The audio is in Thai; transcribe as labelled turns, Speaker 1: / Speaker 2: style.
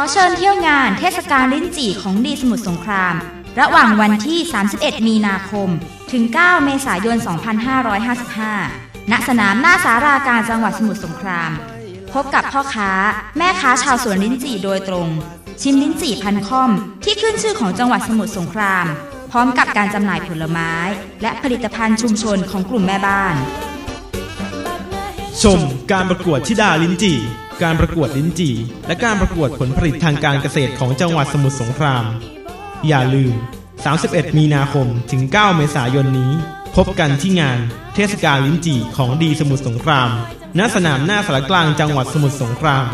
Speaker 1: อเชิญเที่ยวงานเทศกาลลิ้นจี่ของดีสมุทรสงคราม ระหว่างวันที่ 31 มีนาคม ถึง 9 เมษายน 2555 ณ สนามหน้าสาราการจังหวัดสมุทรสงคราม พบกับพ่อค้า แม่ค้าชาวสวนลิ้นจี่โดยตรง ชิมลิ้นจี่พันค่อม ที่ขึ้นชื่อของจังหวัดสมุทรสงคราม พร้อมกับการจำหน่ายผลไม้ และผลิตภัณฑ์ชุมชนของกลุ่มแม่บ้าน
Speaker 2: ชมการประกวดธิดาลิ้นจี่ การประกวดลิ้นจี่ และการประกวดผลผลิตทางการเกษตรของจังหวัดสมุทรสงคราม อย่าลืม 31 มีนาคมถึง 9 เมษายนนี้ พบกันที่งาน เทศกาลลิ้นจี่ของดีสมุทรสงคราม ณ สนามหน้าสารกลางจังหวัดสมุทรสงคราม